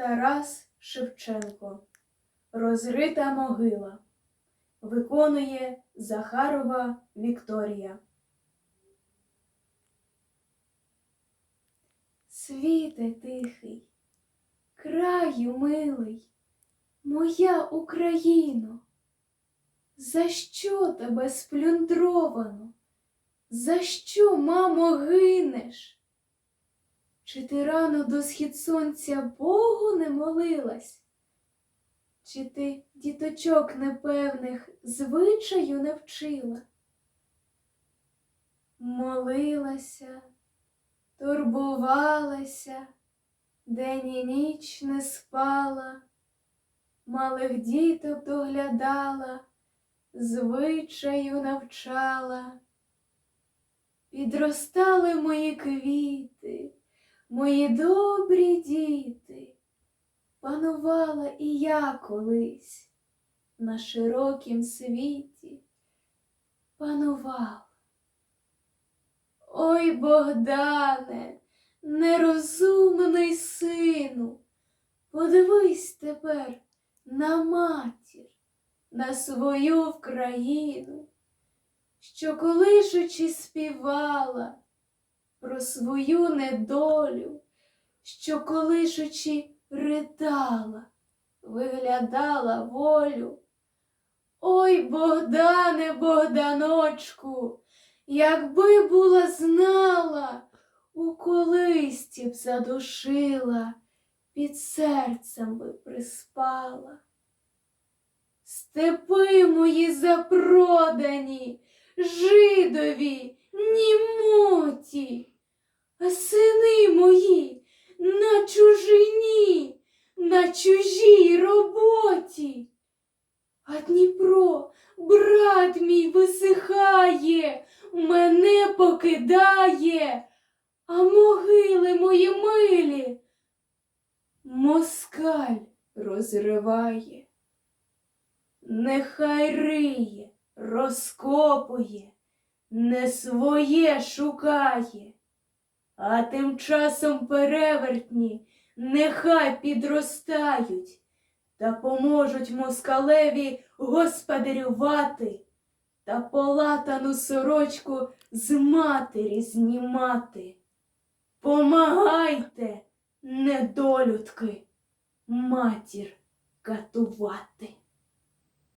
Тарас Шевченко. Розрита могила. Виконує Захарова Вікторія. Світе тихий, краю милий, моя Україно, за що тебе сплюндровано? За що, мамо, гинеш? Чи ти рано до схід сонця Богу не молилась? Чи ти діточок непевних звичаю не вчила? Молилася, турбувалася, день і ніч не спала, малих діток доглядала, звичаю навчала. Підростали мої квіти, мої добрі діти, панувала і я колись на широкім світі, панувала. Ой, Богдане, нерозумний сину, подивись тепер на матір, на свою Вкраїну що колишучи співала про свою недолю, що колишучи ридала, виглядала волю. Ой, Богдане, Богданочку, якби була знала, у колисті б задушила, під серцем би приспала. Степи мої запродані, жидові, німоті, сини мої на чужині, на чужій роботі. А Дніпро, брат мій висихає, мене покидає, а могили мої милі москаль розриває. Нехай риє, розкопує, не своє шукає, а тим часом перевертні нехай підростають та поможуть москалеві господарювати та полатану сорочку з матері знімати. Помагайте, недолюдки, матір катувати.